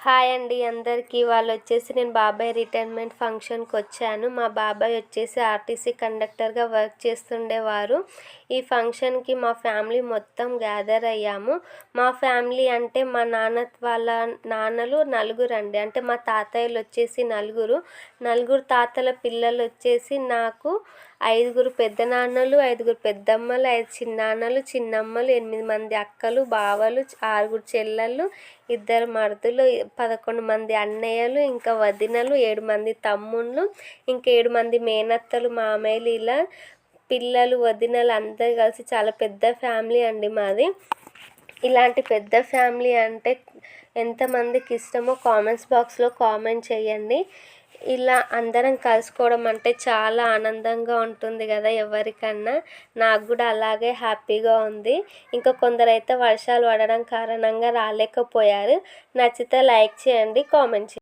Hi అండి అందరికీ. వాళ్ళు వచ్చేసి నేను బాబాయ్ రిటైర్మెంట్ ఫంక్షన్కి వచ్చాను మా బాబాయ్ వచ్చేసి ఆర్టీసీ కండక్టర్గా వర్క్ చేస్తుండేవారు. ఈ ఫంక్షన్కి మా ఫ్యామిలీ మొత్తం గ్యాదర్ అయ్యాము. మా ఫ్యామిలీ అంటే మా నాన్న వాళ్ళ నాన్నలు నలుగురు అండి. అంటే మా తాతయ్యలు వచ్చేసి నలుగురు. నలుగురు తాతల పిల్లలు వచ్చేసి నాకు ఐదుగురు పెద్ద నాన్నలు ఐదుగురు పెద్దమ్మలు ఐదు చిన్నాన్నలు చిన్నమ్మలు ఎనిమిది మంది అక్కలు బావలు ఆరుగురు చెల్లెళ్ళు ఇద్దరు మరుదులు పదకొండు మంది అన్నయ్యలు ఇంకా వదినలు ఏడు మంది తమ్ముళ్ళు ఇంకా ఏడు మంది మేనత్తలు మామయ్యలు ఇలా పిల్లలు వదినలు అందరు కలిసి చాలా పెద్ద ఫ్యామిలీ అండి మాది. ఇలాంటి పెద్ద ఫ్యామిలీ అంటే ఎంతమందికి ఇష్టమో కామెంట్స్ బాక్స్లో కామెంట్ చేయండి. ఇలా అందరం కలుసుకోవడం అంటే చాలా ఆనందంగా ఉంటుంది కదా ఎవరికన్నా. నాకు కూడా అలాగే హ్యాపీగా ఉంది. ఇంకా కొందరైతే వర్షాలు పడడం కారణంగా రాలేకపోయారు. నచ్చితే లైక్ చేయండి కామెంట్ చేయండి.